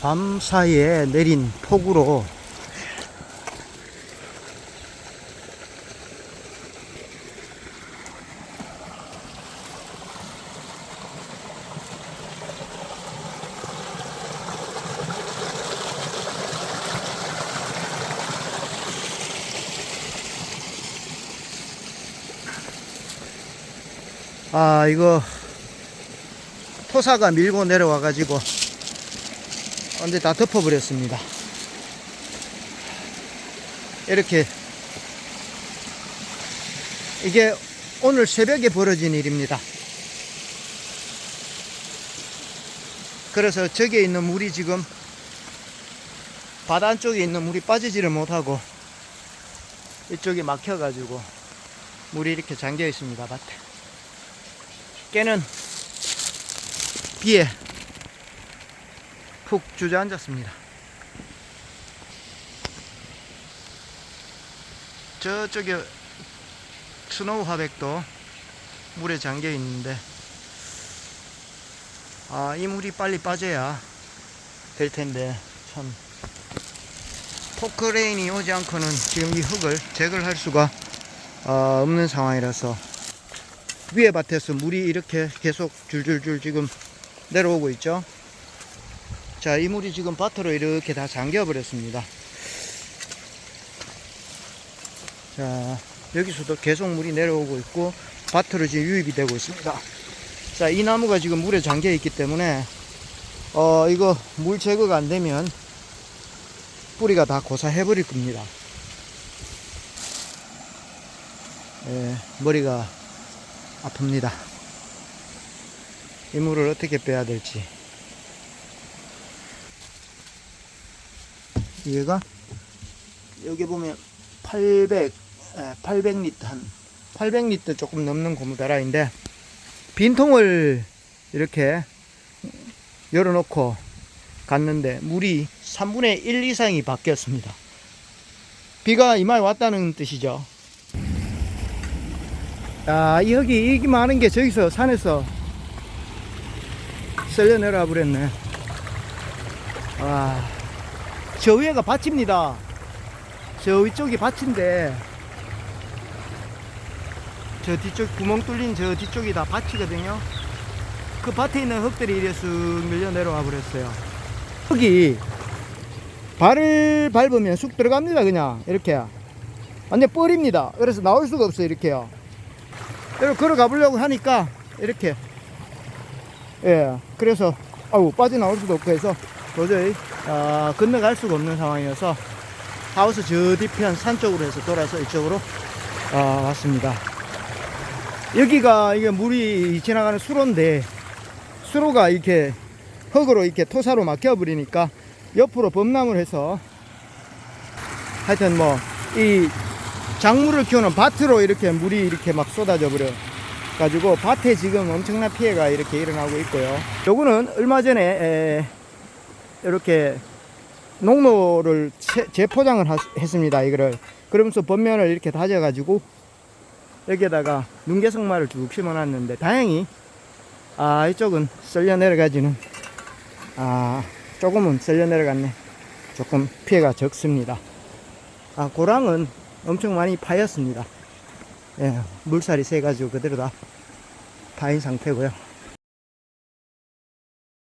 밤 사이에 내린 폭우로 아 이거 토사가 밀고 내려와 가지고 언제 다 덮어버렸습니다. 이렇게 이게 오늘 새벽에 벌어진 일입니다. 그래서 저기에 있는 물이 지금 바다 안쪽에 있는 물이 빠지지를 못하고 이쪽이 막혀 가지고 물이 이렇게 잠겨 있습니다 밭에. 깨는 비에 푹 주저앉았습니다. 저쪽에 스노우 화백도 물에 잠겨 있는데 아, 이 물이 빨리 빠져야 될 텐데 참 포크레인이 오지 않고는 지금 이 흙을 제거를 할 수가 어, 없는 상황이라서 위에 밭에서 물이 이렇게 계속 줄줄줄 지금 내려오고 있죠. 자, 이 물이 지금 밭으로 이렇게 다 잠겨 버렸습니다. 자, 여기서도 계속 물이 내려오고 있고 밭으로 지금 유입이 되고 있습니다. 자, 이 나무가 지금 물에 잠겨 있기 때문에 어, 이거 물 제거가 안 되면 뿌리가 다 고사해 버릴 겁니다. 예, 머리가 아픕니다. 이 물을 어떻게 빼야 될지. 얘가 여기 보면 800, 800리터 한 800리터 조금 넘는 고무다라인데 빈통을 이렇게 열어놓고 갔는데 물이 3분의 1 이상이 바뀌었습니다. 비가 이마에 왔다는 뜻이죠. 야, 이 흙이 이기 많은 게 저기서 산에서 쓸려 내려와 버렸네. 와, 저 위에가 밭입니다. 저 위쪽이 밭인데, 저 뒤쪽 구멍 뚫린 저 뒤쪽이 다 밭이거든요. 그 밭에 있는 흙들이 이래 쑥 밀려 내려와 버렸어요. 흙이 발을 밟으면 쑥 들어갑니다, 그냥. 이렇게. 완전 뻘입니다. 그래서 나올 수가 없어요, 이렇게요. 이렇게 걸어가 보려고 하니까 이렇게 예 그래서 아우 빠져나올 수도 없고 해서 도저히 아, 건너갈 수가 없는 상황이어서 하우스 저 뒤편 산 쪽으로 해서 돌아서 이쪽으로 아, 왔습니다 여기가 이게 물이 지나가는 수로인데 수로가 이렇게 흙으로 이렇게 토사로 막혀 버리니까 옆으로 범람을 해서 하여튼 뭐 이 작물을 키우는 밭으로 이렇게 물이 이렇게 막 쏟아져 버려 가지고 밭에 지금 엄청난 피해가 이렇게 일어나고 있고요. 요거는 얼마 전에 에, 이렇게 농로를 체- 재포장을 하- 했습니다. 이거를 그러면서 겉면을 이렇게 다져 가지고 여기에다가 눈개성마를 쭉 심어놨는데 다행히 아 이쪽은 썰려 내려가지는 아 조금은 썰려 내려갔네. 조금 피해가 적습니다. 아 고랑은 엄청 많이 파였습니다. 예, 물살이 세가지고 그대로 다 파인 상태고요.